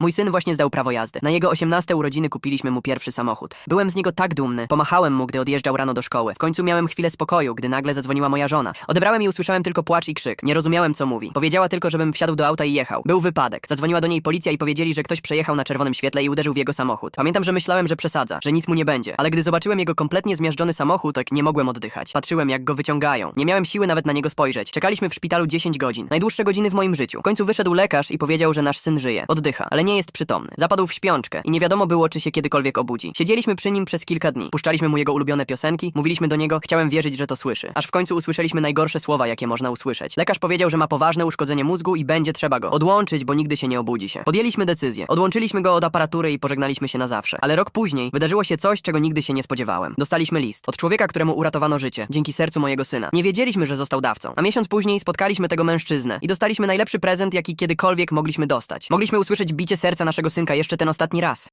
Mój syn właśnie zdał prawo jazdy. Na jego 18 urodziny kupiliśmy mu pierwszy samochód. Byłem z niego tak dumny. Pomachałem mu, gdy odjeżdżał rano do szkoły. W końcu miałem chwilę spokoju, gdy nagle zadzwoniła moja żona. Odebrałem i usłyszałem tylko płacz i krzyk. Nie rozumiałem, co mówi. Powiedziała tylko, żebym wsiadł do auta i jechał. Był wypadek. Zadzwoniła do niej policja i powiedzieli, że ktoś przejechał na czerwonym świetle i uderzył w jego samochód. Pamiętam, że myślałem, że przesadza, że nic mu nie będzie. Ale gdy zobaczyłem jego kompletnie zmiażdżony samochód, tak nie mogłem oddychać. Patrzyłem, jak go wyciągają. Nie miałem siły nawet na niego spojrzeć. Czekaliśmy w szpitalu 10 godzin. Najdłuższe godziny w moim życiu. W końcu wyszedł lekarz i powiedział, że nasz syn żyje. Oddycha, ale nie jest przytomny. Zapadł w śpiączkę i nie wiadomo było, czy się kiedykolwiek obudzi. Siedzieliśmy przy nim przez kilka dni. Puszczaliśmy mu jego ulubione piosenki, mówiliśmy do niego, chciałem wierzyć, że to słyszy. Aż w końcu usłyszeliśmy najgorsze słowa, jakie można usłyszeć. Lekarz powiedział, że ma poważne uszkodzenie mózgu i będzie trzeba go odłączyć, bo nigdy się nie obudzi się. Podjęliśmy decyzję. Odłączyliśmy go od aparatury i pożegnaliśmy się na zawsze. Ale rok później wydarzyło się coś, czego nigdy się nie spodziewałem. Dostaliśmy list od człowieka, któremu uratowano życie, dzięki sercu mojego syna. Nie wiedzieliśmy, że został dawcą. A miesiąc później spotkaliśmy tego mężczyznę i dostaliśmy najlepszy prezent, jaki kiedykolwiek mogliśmy dostać. Mogliśmy usłyszeć bicie serca naszego synka jeszcze ten ostatni raz.